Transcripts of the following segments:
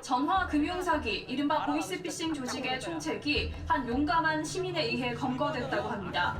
전화 금융사기, 이른바 보이스피싱 조직의 총책이 한 용감한 시민에 의해 검거됐다고 합니다.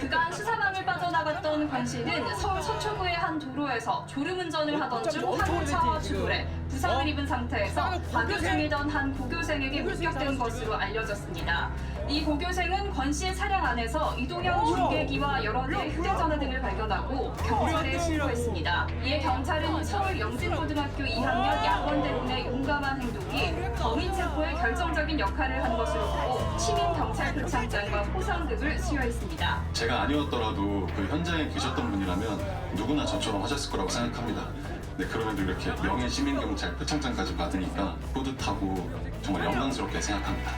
그간 수사망을 빠져나갔던 권 씨는 서울 서초구의 한 도로에서 졸음운전을 하던 중 화물차와 추돌해 부상을 입은 상태에서 가교 중이던 한 고교생에게 목격된 것으로 알려졌습니다. 이 고교생은 권 씨의 차량 안에서 이동형 중계기와 여러 대의 휴대전화 등을 발견하고 경찰에 신고했습니다. 이에 경찰은 서울 영진고등학교 2학년 양원대 군의 용감한 행동이 범인 체포에 결정적인 역할을 한 것으로 보고 시민 경찰 표창장과 포상 등을 수여했습니다. 제가 아니었더라도 그 현장에 계셨던 분이라면 누구나 저처럼 하셨을 거라고 생각합니다. 네, 그럼에도 이렇게 명예 시민 경찰 표창장까지 받으니까 뿌듯하고 정말 영광스럽게 생각합니다.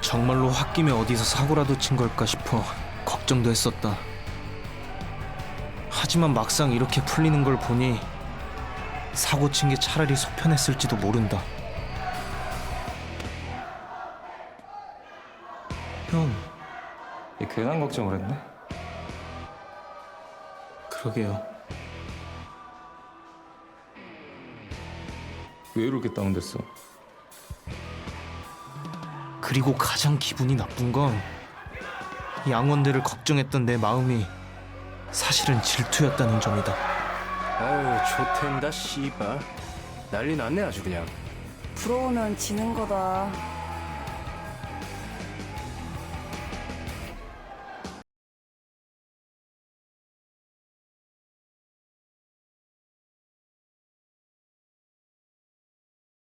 정말로 홧김에 어디서 사고라도 친 걸까 싶어 걱정도 했었다. 하지만 막상 이렇게 풀리는 걸 보니 사고 친 게 차라리 속편했을지도 모른다. 형, 얘 괜한 걱정을 했네. 그러게요. 왜 이렇게 다운됐어? 그리고 가장 기분이 나쁜 건 양원대를 걱정했던 내 마음이 사실은 질투였다는 점이다. 아유 좋텐다 씨발 난리 났네 아주 그냥 부러우면 지는 거다.